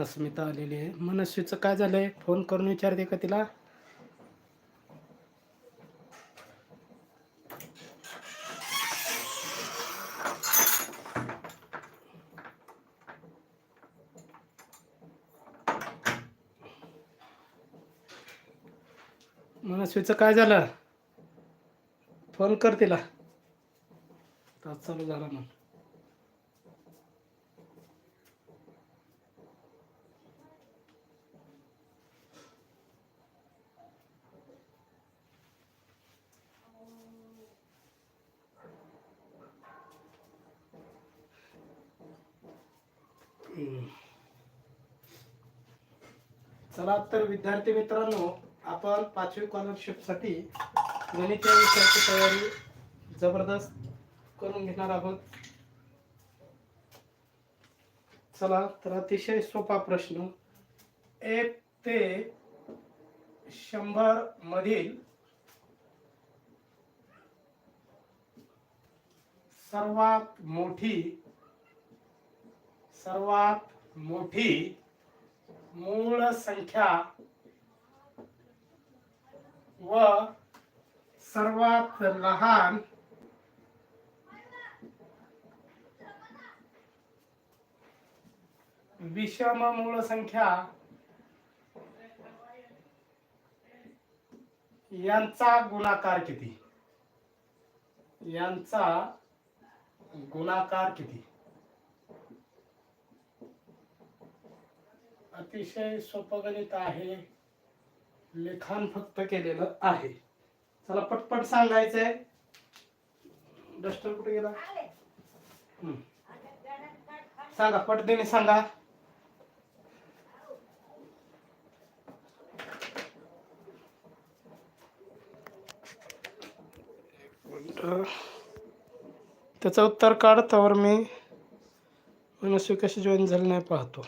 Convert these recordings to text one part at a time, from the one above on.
अस्मिता आलेली आहे. मनस्वीचं काय झालंय? फोन करून विचारते का तिला? मनस्वीचं काय झालं? फोन कर तिला. तास चालू झाला मग चला तर विद्यार्थी मित्रांनो आपण पाचवी स्कॉलरशिपसाठी गणित या विषयाची तयारी जबरदस्त करून घेणार आहोत. चला तर अतिशय सोपा प्रश्न. एक ते शंभर मधील सर्वात मोठी सर्वात मोठी मूळ संख्या व सर्वात लहान विषम मूळ संख्या यांचा गुणाकार किती? यांचा गुणाकार किती? अतिशय सोपं गणित आहे. लिखाण फक्त केलेलं आहे. चला पटपट सांगायचंय. डस्टर कुठे गेला. सांगा पटदिने सांगा. त्याचं उत्तर काढ त्यावर मी मनस्वी कशी जॉईन झाली नाही पाहतो.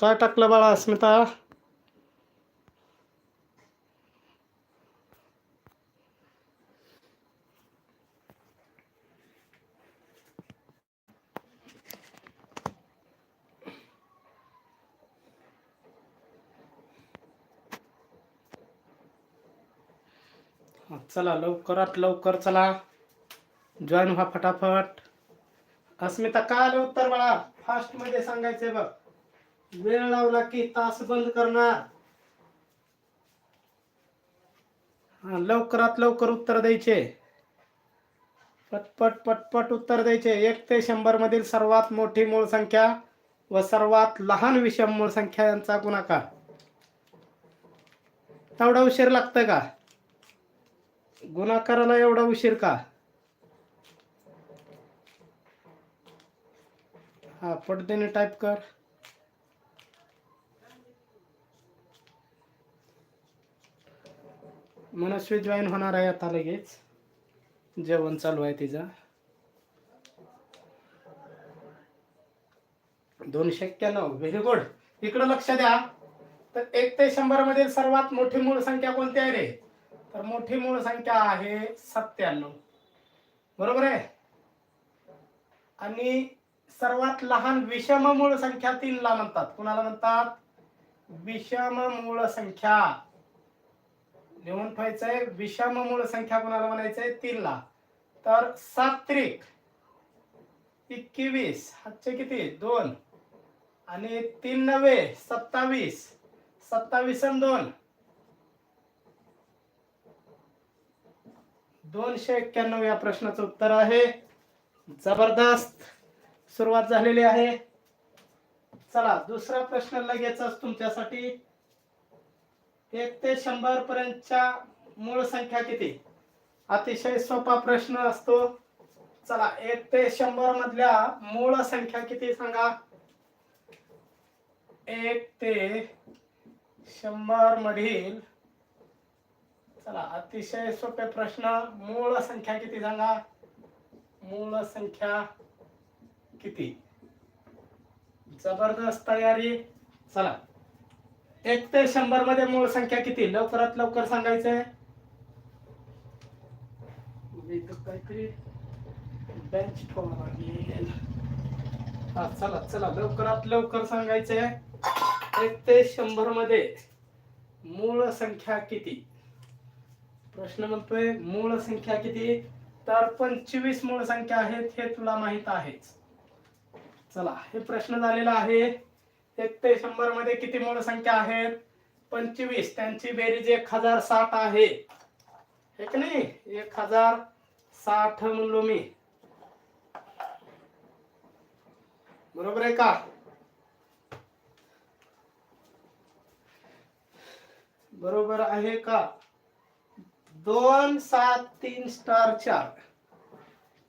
काय टाकलं बाळा अस्मिता? चला लवकरात लवकर चला. जॉईन व्हा फटाफट. अस्मिता काय आलं उत्तर बाळा? फास्टमध्ये सांगायचंय बघ. वेळ लावला की तास बंद करणार. हा लवकरात लवकर उत्तर द्यायचे. पटपट पटपट उत्तर द्यायचे. एक ते शंभर मधील सर्वात मोठी मूळ संख्या व सर्वात लहान विषम मूळ संख्या यांचा गुणाकार. तेवढा उशीर लागतोय का? गुणाकाराला एवढा उशीर का? हा पटदेने टाईप कर. मनस्वी जॉईन होणार आहे आता लगेच. जेवण चालू आहे तिचं. दोनशे एक्क्याण्णव व्हेरी गुड इकडं लक्ष द्या. तर एक ते शंभर मधील सर्वात मोठी मूळ संख्या कोणती आहे रे? तर मोठी मूळ संख्या आहे सत्त्याण्णव. बरोबर आहे? आणि सर्वात लहान विषम मूळ संख्या तीनला म्हणतात. कुणाला म्हणतात? विषम मूळ संख्या. लिहून पाहायचंय. विषम मूळ संख्या कोणाला म्हणायचंय? तीनला. तर सात त्रिक. एकवीस. हातचे किती? दोन. आणि तीन नव्हे सत्तावीस. सत्तावीस आणि दोन. दोनशे एक्क्याण्णव या प्रश्नाचं उत्तर आहे. जबरदस्त. सुरुवात झालेली आहे. चला दुसरा प्रश्न लगेचच तुमच्यासाठी. एक ते शंभर पर्यंतच्या मूळ संख्या किती? अतिशय सोपा प्रश्न असतो. चला एक ते शंभर मधल्या मूळ संख्या किती सांगा? एक ते शंभर मधील चला अतिशय सोपे प्रश्न. मूळ संख्या किती सांगा? मूळ संख्या किती? जबरदस्त तयारी. चला एक ते शंभरमध्ये मूळ संख्या किती? लवकरात लवकर सांगायचंय. काहीतरी बेंच हा चला चला लवकरात लवकर सांगायचंय. एक ते शंभरमध्ये मूळ संख्या किती? प्रश्न म्हणतोय मूळ संख्या किती? तर पंचवीस मूळ संख्या आहेत हे तुला माहीत आहेच. चला हे प्रश्न झालेला आहे. एक ते शंभरमध्ये किती मूळ संख्या आहेत? पंचवीस. त्यांची बेरीज एक हजार साठ आहे. हे की नाही? एक हजार साठ म्हणलो मी. बरोबर आहे का? बरोबर आहे का? दोन सात तीन स्टार चार.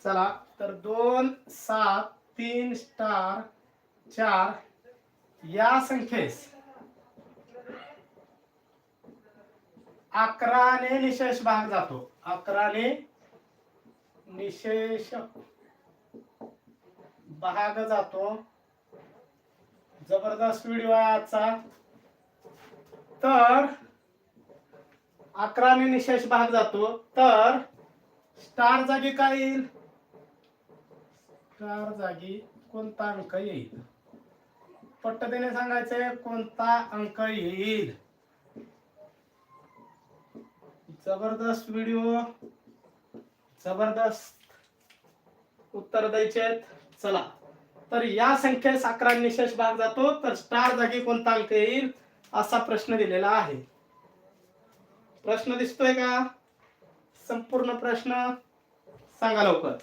चला तर दोन सात तीन स्टार चार या संख्येस अकराने निशेष भाग जातो. अकराने निशेष भाग जातो. जबरदस्त व्हिडिओ आहे आजचा. तर अकराने निशेष भाग जातो. तर स्टार जागी काय येईल? स्टार जागी कोणता अंक येईल? पट्टतेने सांगायचंय कोणता अंक येईल? जबरदस्त व्हिडिओ जबरदस्त उत्तर द्यायचे चला. तर या संख्येस अकरा निशेष भाग जातो तर स्टार जागी कोणता अंक येईल असा प्रश्न दिलेला आहे. प्रश्न दिसतोय का? संपूर्ण प्रश्न सांगा लवकर.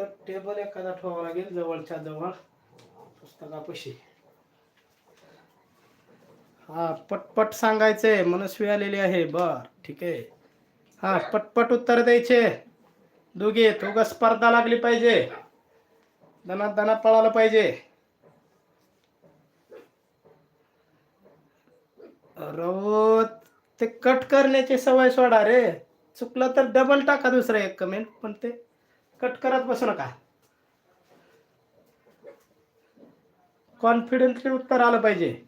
तर टेबल एखादा ठेवावा लागेल जवळच्या जवळ. पुस्तकापाशी. हा पटपट सांगायचंय मनस्वी आलेली आहे. बर ठीक आहे. हा पटपट उत्तर द्यायचे. दोघे दोघं स्पर्धा लागली पाहिजे. दनात दनात पळालं पाहिजे. रवत ते कट करण्याची सवय सोडा रे. चुकलं तर डबल टाका दुसरं एक कमेंट पण ते कट करत बसू नका. कॉन्फिडेंटली उत्तर आलं पाहिजे.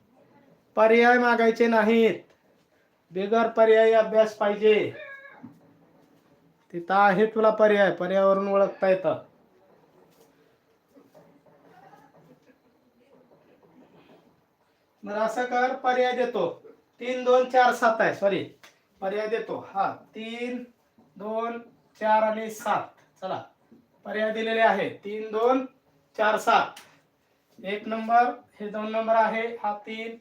पर्याय मागायचे नाहीत. बिगर पर्यायी अभ्यास पाहिजे. तिथं आहे तुला पर्याय. पर्यावरून ओळखता येतं. मग असं कर. पर्याय देतो. तीन दोन चार सात आहे. सॉरी पर्याय देतो. हा. तीन दोन चार आणि सात. चला. पर्याय दिलेले आहेत. तीन दोन चार सात. एक नंबर हे दोन नंबर आहे. हा तीन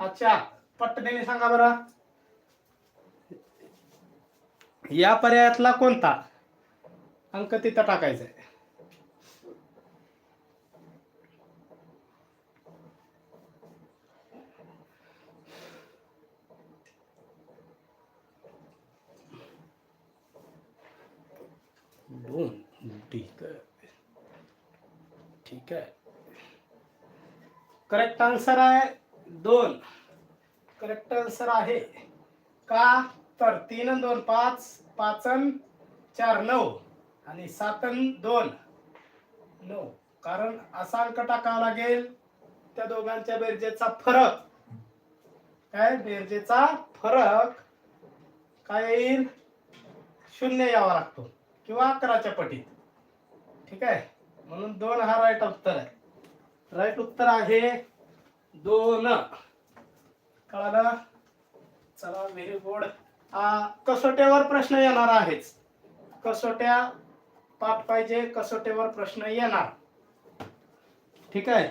हा चार. पट्टदेने सांगा बरं. या पर्यायातला कोणता? अंक तिथं टाकायचा आहे दोन. ठीक आहे. ठीक आहे. करेक्ट आन्सर आहे दोन. करेक्ट आन्सर आहे का? तर तीन दोन पाच पाच अन चार नऊ. आणि सात अन दोन. नऊ. कारण असा अंक टाकावा लागेल त्या दोघांच्या बेरजेचा फरक. काय? बेरजेचा फरक काय येईल? शून्य यावा लागतो. किंवा अकराच्या पटीत. ठीक आहे? म्हणून दोन हा राईट उत्तर आहे. राईट उत्तर आहे दोन. कळालं? चला व्हेरी गुड कसोट्यावर प्रश्न येणार आहेच कसोट्या पाठ पाहिजे कसोट्यावर प्रश्न येणार. ठीक आहे?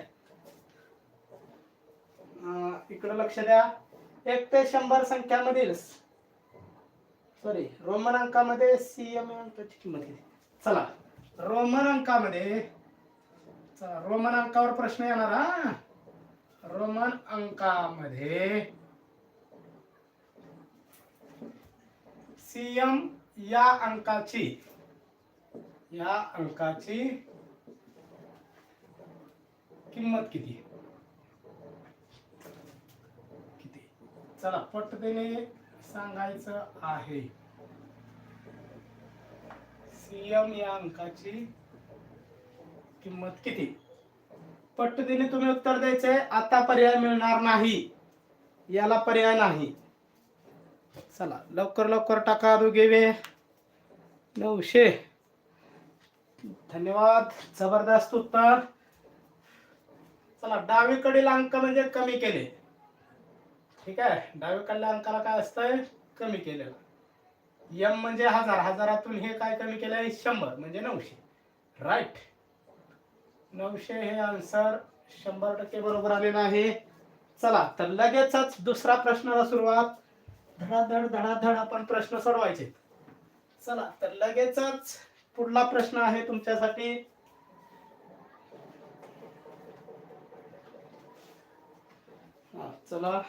इकडं लक्ष द्या. एक ते शंभर संख्यामधील सॉरी रोमन अंकामध्ये सीएम किंमत चला. रोमन अंकामध्ये चला रोमन अंकावर प्रश्न येणार हा? रोमन अंकामध्ये सीएम या अंकाची या अंकाची किंमत किती? किती? चला पट देणे सांगायचं आहे. सीएम या अंकाची किंमत किती? पट्टदिनी तुम्ही उत्तर द्यायचंय. आता पर्याय मिळणार नाही. याला पर्याय नाही. चला लवकर लवकर टाका दोघे वे नऊशे. धन्यवाद. जबरदस्त उत्तर. चला डावीकडील अंक म्हणजे कमी केले. ठीक आहे? डावीकडल्या अंकाला काय असतंय? कमी केलेला. यम म्हणजे हजार हजारातून हे काय कमी केलंय शंभर म्हणजे नऊशे. राईट नऊशे हे आन्सर शंभर टक्के बरोबर आलेलं आहे चला तर लगेचच दुसरा प्रश्नाला सुरुवात. धडाधड धडाधड आपण प्रश्न सोडवायचे. चला तर लगेचच पुढला प्रश्न आहे तुमच्यासाठी. चला.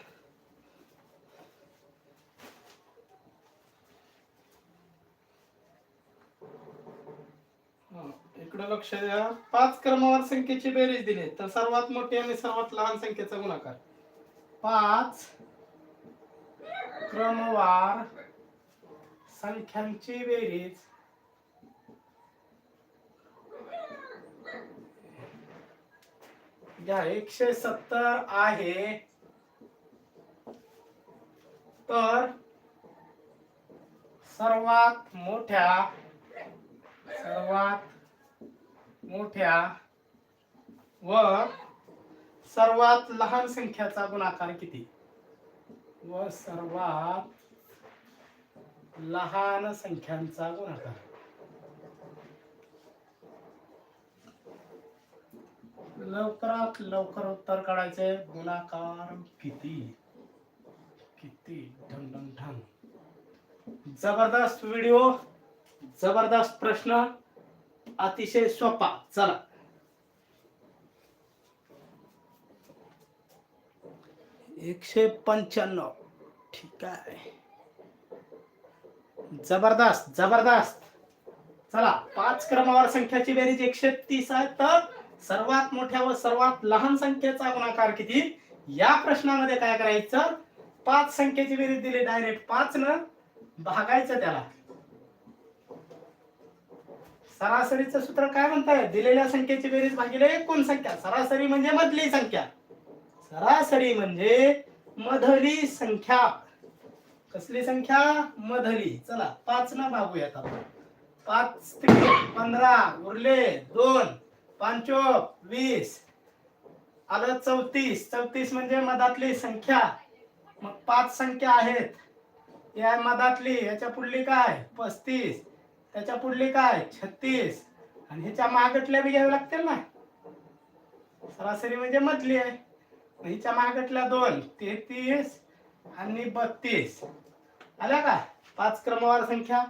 इकडे लक्ष द्या. पाच क्रमवार संख्येची बेरीज दिली. तर सर्वात मोठी आणि सर्वात लहान संख्येचा गुणाकार. पाच क्रमवार संख्यांची बेरीज. घ्या एकशे सत्तर आहे. तर सर्वात मोठ्या सर्वात मोठ्या व सर्वात लहान संख्याचा गुणाकार किती? व सर्वात लहान संख्यांचा गुणाकार. लवकरात लवकर उत्तर काढायचे. गुणाकार किती? किती? ढंग ढंग जबरदस्त व्हिडिओ. जबरदस्त प्रश्न अतिशय सोपा. चला. एकशे पंच्याण्णव. ठीक आहे. जबरदस्त जबरदस्त. चला पाच क्रमावर संख्याची बेरीज एकशे तीस आहे. तर सर्वात मोठ्या व सर्वात लहान संख्येचा गुणाकार किती? या प्रश्नामध्ये काय करायचं? पाच संख्येची बेरीज दिली डायरेक्ट पाच न भागायचं त्याला. सरासरीचं सूत्र काय म्हणताय? दिलेल्या संख्येची बेरीज भागिले एकूण संख्या. सरासरी म्हणजे मधली संख्या. सरासरी म्हणजे मधली संख्या. कसली संख्या? मधली. चला पाच न भागूयात आपण. पाच त्रिक पंधरा उरले दोन पाचो वीस. आलं चौतीस. चौतीस म्हणजे मधातली संख्या. मग पाच संख्या आहेत. या मधातली याच्या पुढली काय? पस्तीस. त्याच्या पुढली काय? छत्तीस. आणि ह्याच्या मागटल्या बी घ्याव्या लागतील ना. सरासरी म्हणजे मधली आहे. हिच्या मागटल्या दोन तेहतीस आणि बत्तीस. आल्या का? पाच क्रमवार संख्या.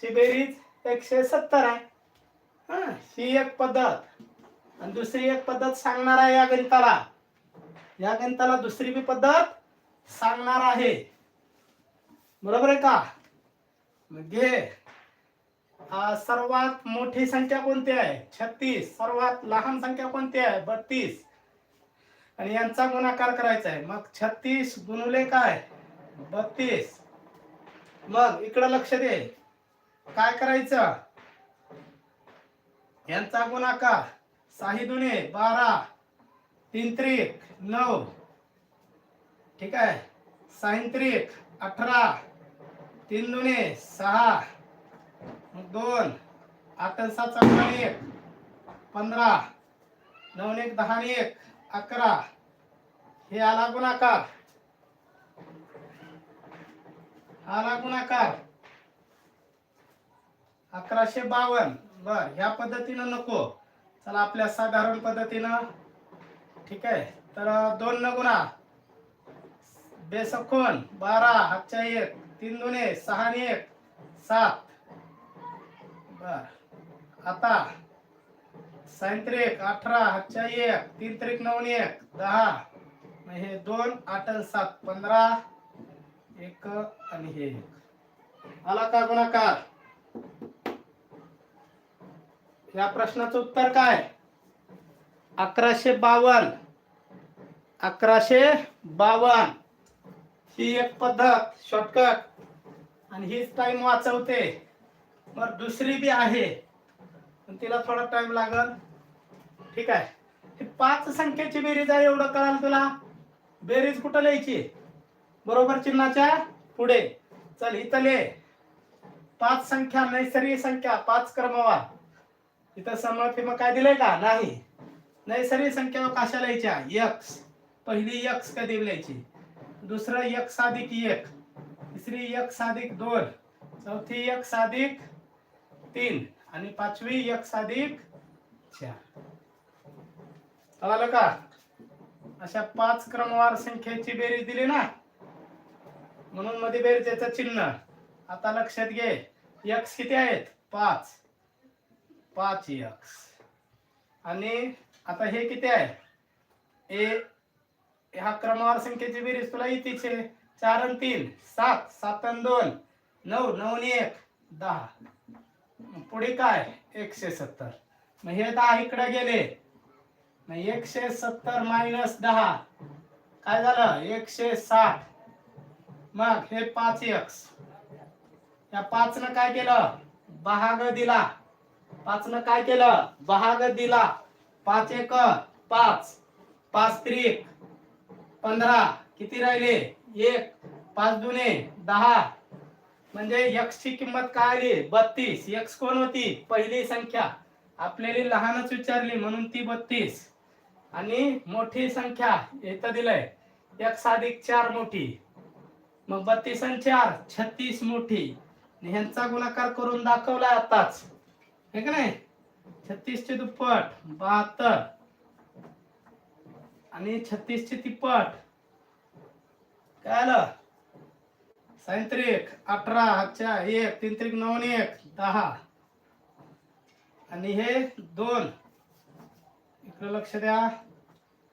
ची बेरीज एकशे सत्तर आहे. हा, ही एक पद्धत. आणि दुसरी एक पद्धत सांगणार आहे या गणिताला या गणिताला दुसरी बी पद्धत सांगणार आहे. बरोबर आहे का? मग घे. सर्वात मोठी संख्या कोणती आहे? छत्तीस. सर्वात लहान संख्या कोणती आहे? बत्तीस. आणि यांचा गुणाकार करायचा आहे. मग छत्तीस गुणुले काय? बत्तीस. मग इकडं लक्ष दे. काय करायचं? यांचा गुणाकार. साही दुने बारा. तीन त्रिक नऊ. ठीक आहे? साईन अठरा. तीन दुने सहा. मग दोन. आठ सात चौदा एक. पंधरा. नऊ एक दहा आणि एक. अकरा. हे आला गुणाकार. आला गुणाकार. अकराशे बावन्न. बर ह्या पद्धतीनं नको. चला आपल्या साधारण पद्धतीनं. ठीक आहे? तर दोन न गुणा. बेसखोन बारा. हातच्या एक. तीन दोन सहा आणि एक. सात. बर. आता सायंत्रिक अठरा हातच्या एक तीन त्रिक नऊ एक दहा. हे दोन आठ सात पंधरा एक आणि हे एक. आला का गुणाकार. या प्रश्नाचं उत्तर काय? अकराशे बावन अकराशे बावन ही एक पद्धत शॉर्टकट आणि हीच टाइम वाचवते. मग दुसरी बी आहे. पण तिला थोडा टाइम लागल. ठीक आहे. पाच संख्येची बेरीज आहे एवढं कळाल तुला? बेरीज कुठं लिहायची? बरोबर चिन्हाच्या पुढे. चल इथं लिह. पाच संख्या नैसर्गिक संख्या पाच क्रमवार. इथं समर्थी मग काय दिलंय का? नाही. नैसर्गिक संख्या कशा लिहायच्या? यक्स पहिली यक्स कधी लिहायची? दुसरं यक्स अधिक एक. तिसरी यक्स अधिक दोन. चौथी यक्स अधिक तीन. आणि पाचवी एक अधिक चार. कळालं का? अशा पाच क्रमवार संख्येची बेरीज दिली ना? म्हणून मध्ये बेरजेचं चिन्ह. आता लक्षात घे. यक्स किती आहेत? पाच. पाच यक्स आणि आता हे किती आहे? ए ह्या क्रमवार संख्येची बेरीज तुला येतेच आहे. चार आणि तीन. सात. सात आणि दोन. नऊ. नऊ आणि एक. दहा. पुढे काय? एकशे सत्तर. मग हे दहा इकडे गेले. मग एकशे सत्तर मायनस दहा. काय झालं? एकशे साठ. मग हे पाच एक्स या पाच न काय केलं? बहाग दिला. पाच न काय केलं? बहाग दिला. पाच एक पाच. पाच त्रिक. पंधरा. किती राहिले? एक. पाच दुने. दहा. म्हणजे एक्स ची किंमत काय आली? बत्तीस. एक्स कोण होती? पहिली संख्या. आपल्याला लहानच विचारली म्हणून ती बत्तीस. आणि मोठी संख्या इथं दिलंय. एक्स अधिक चार मोठी. मग बत्तीस आणि चार छत्तीस मोठी. ह्यांचा गुणाकार करून दाखवला आताच. हे का नाही? छत्तीस चे दुप्पट बहात्तर. आणि छत्तीस चे तिप्पट. काय आलं? सायंत्रिक अठरा हातच्या एक तीन त्रिक नऊ एक दहा. आणि हे दोन. इकडे लक्ष द्या.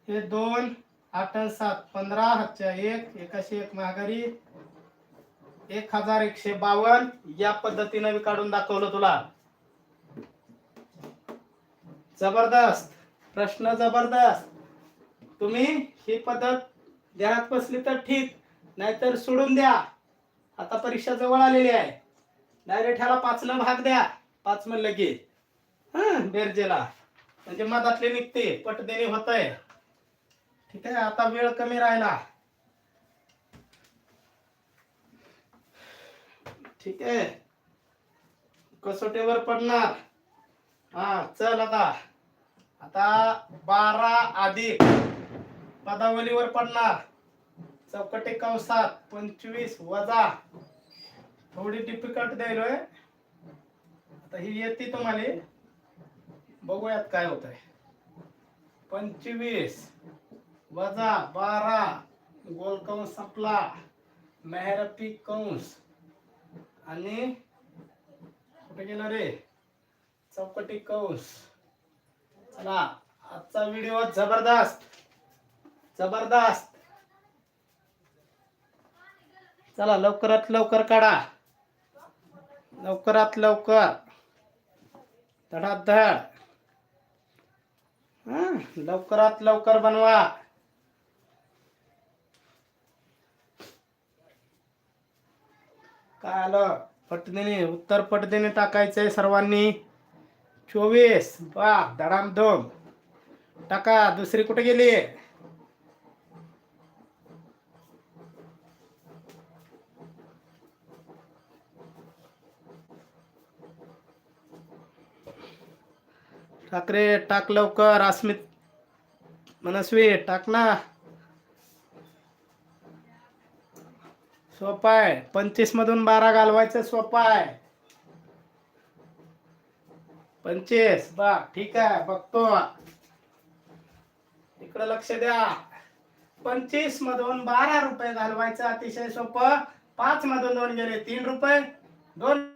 हे दोन आठ सात. पंधरा हातच्या एक एकाशे एक महागारी एक हजार एकशे बावन. या पद्धतीने मी काढून दाखवलं तुला. जबरदस्त. प्रश्न जबरदस्त. तुम्ही ही पद्धत घरात बसली तर ठीक. नाहीतर सोडून द्या. आता परीक्षा जवळ आलेली आहे. डायरेक्ट ह्याला पाच न भाग द्या. पाच म्हणलं की हं बेरजेला. म्हणजे मधातले निघते पटदेणी होत आहे ठीक आहे आता वेळ कमी राहिला. ठीक आहे. कसोटीवर पडणार. हा चल आता. आता बारा अधिक पदावलीवर पडणार. चौकटी कंसात पंचवीस वजा. थोडी डिफिकल्ट द्यायलोय आता ही येते तुम्हाला. बघूयात काय होत आहे पंचवीस वजा बारा. गोल कंस संपला. मेहरपी कंस. आणि कुठे गेलं रे? चौकटी कंस. चला आजचा व्हिडिओ जबरदस्त. जबरदस्त. चला लवकरात लवकर काढा. लवकरात लवकर. धडाधड हं, लवकरात लवकर बनवा. काय आलं? पटदेने उत्तर पटदेने टाकायचंय सर्वांनी. चोवीस वा धडाम दोन टाका दुसरी कुठे गेली? ठाकरे टाक लवकर अस्मित मनस्वी टाक ना. सोपाय पंचवीस मधून बारा घालवायचं सोपाय पंचवीस बा ठीक आहे बघतो. इकडे लक्ष द्या. पंचवीस मधून बारा रुपये घालवायचं अतिशय सोपं. पाच मधून दोन गेले तीन रुपये. दोन